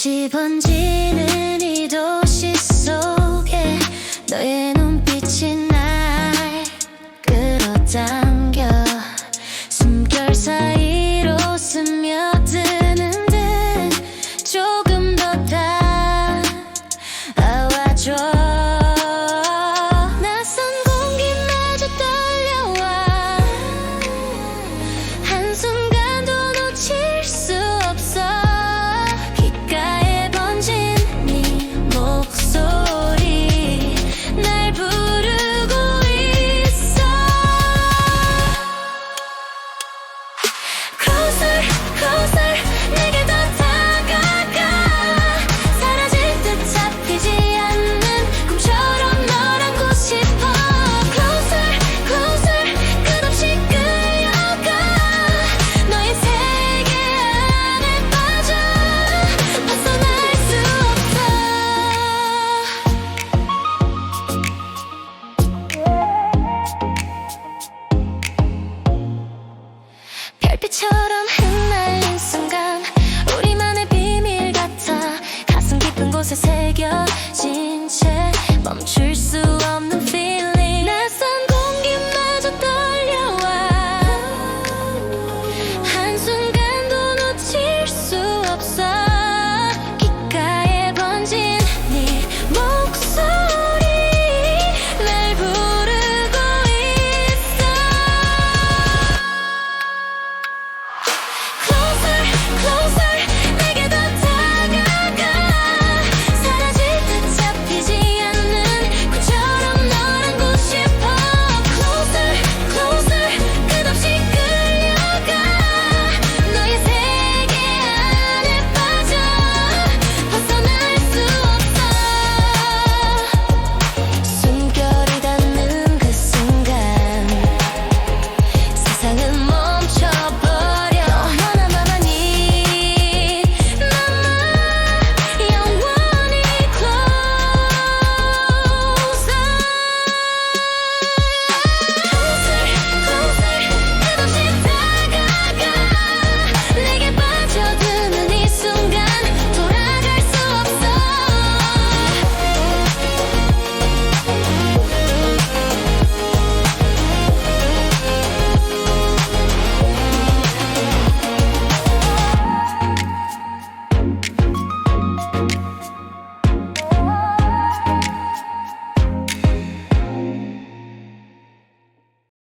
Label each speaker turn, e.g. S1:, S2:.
S1: 빛이 번지는 별빛처럼 흩날린 순간 우리만의 비밀 같아. 가슴 깊은 곳에 새겨진 채 멈출 수 없는